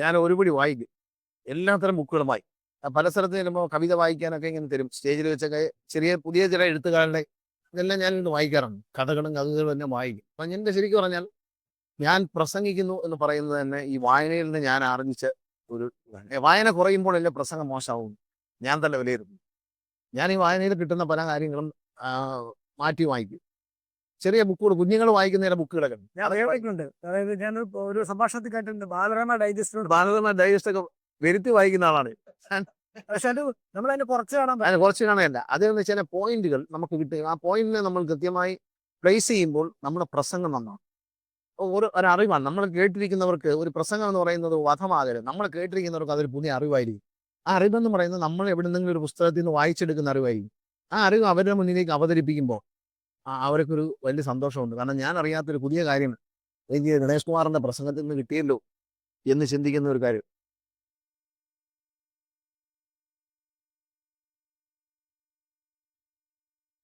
ഞാൻ ഒരുപടി വായിക്കും. എല്ലാത്തരം ബുക്കുകളും വായിക്കും. പല സ്ഥലത്ത് ചെല്ലുമ്പോൾ കവിത വായിക്കാനൊക്കെ ഇങ്ങനെ തരും. സ്റ്റേജിൽ വെച്ചൊക്കെ ചെറിയ പുതിയ ചില എഴുത്തുകാരുടെ ഇതെല്ലാം ഞാൻ ഇന്ന് വായിക്കാറുണ്ട്. കഥകളും കഥകളും തന്നെ വായിക്കും. അപ്പം എന്റെ ശരിക്കും പറഞ്ഞാൽ ഞാൻ പ്രസംഗിക്കുന്നു എന്ന് പറയുന്നത് തന്നെ ഈ വായനയിൽ നിന്ന് ഞാൻ ആർജിച്ച ഒരു വായന കുറയുമ്പോൾ എന്റെ പ്രസംഗം മോശമാവും. ഞാൻ തന്നെ വിലയിരുത്തും. ഞാൻ ഈ വായനയിൽ കിട്ടുന്ന പല കാര്യങ്ങളും മാറ്റി വായിക്കും. ചെറിയ ബുക്കുകൾ കുഞ്ഞുങ്ങൾ വായിക്കുന്ന ചില ബുക്കുകളൊക്കെ ഉണ്ട്. ഞാൻ വായിക്കുന്നുണ്ട് അതായത് ഞാൻ ഒരു സംഭാഷണത്തിൽ കേട്ടിട്ടുണ്ട്. ബാലരമ ഡൈജസ്റ്റിനോട് ബാലരമ ഡൈജസ്റ്റ് ഒക്കെ വരുത്തി വായിക്കുന്ന ആളാണ്. പക്ഷെ അത് നമ്മൾ അതിന്റെ കുറച്ച് കാണാൻ അതിന് കുറച്ച് കാണാനല്ല അതെന്ന് ചില പോയിന്റുകൾ നമുക്ക് കിട്ടുക ആ പോയിന്റിനെ നമ്മൾ കൃത്യമായി പ്ലേസ് ചെയ്യുമ്പോൾ നമ്മുടെ പ്രസംഗം നന്നാണ് ഒരു അറിവാണ്. നമ്മൾ കേട്ടിരിക്കുന്നവർക്ക് ഒരു പ്രസംഗം എന്ന് പറയുന്നത് വധമാകരുത്. നമ്മൾ കേട്ടിരിക്കുന്നവർക്ക് അതൊരു പുതിയ അറിവായിരിക്കും. ആ അറിവെന്ന് പറയുന്നത് നമ്മൾ എവിടെ നിന്നെങ്കിലും ഒരു പുസ്തകത്തിൽ നിന്ന് വായിച്ചെടുക്കുന്ന അറിവായിരിക്കും. ആ അറിവ് അവരുടെ മുന്നിലേക്ക് അവതരിപ്പിക്കുമ്പോൾ അവർക്കൊരു വലിയ സന്തോഷമുണ്ട്. കാരണം ഞാൻ അറിയാത്തൊരു പുതിയ കാര്യം എനിക്ക് ഗണേഷ് കുമാറിന്റെ പ്രസംഗത്തിൽ നിന്ന് കിട്ടിയല്ലോ എന്ന് ചിന്തിക്കുന്ന ഒരു കാര്യം.